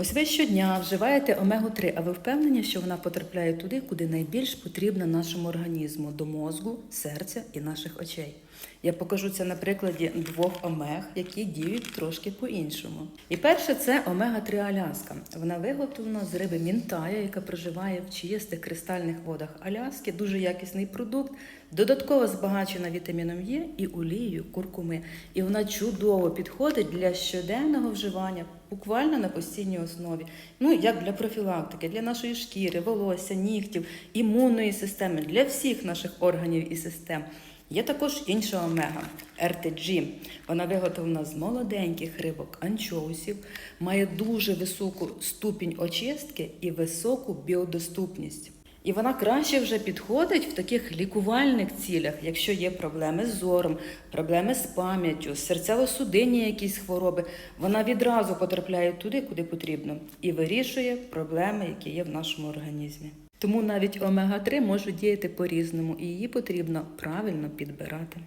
Ось ви щодня вживаєте омегу-3, а ви впевнені, що вона потрапляє туди, куди найбільш потрібна нашому організму до мозку, серця і наших очей. Я покажу це на прикладі двох омег, які діють трошки по-іншому. І перше це омега-3 Аляска. Вона виготовлена з риби мінтая, яка проживає в чистих кристальних водах Аляски. Дуже якісний продукт, додатково збагачена вітаміном Е і олією куркуми. І вона чудово підходить для щоденного вживання, буквально на постійній основі. Ну як для профілактики, для нашої шкіри, волосся, нігтів, імунної системи, для всіх наших органів і систем. Є також інша омега RTG. Вона виготовлена з молоденьких рибок анчоусів, має дуже високу ступінь очистки і високу біодоступність. І вона краще вже підходить в таких лікувальних цілях, якщо є проблеми з зором, проблеми з пам'яттю, серцево-судинні якісь хвороби. Вона відразу потрапляє туди, куди потрібно, і вирішує проблеми, які є в нашому організмі. Тому навіть омега-3 може діяти по-різному, і її потрібно правильно підбирати.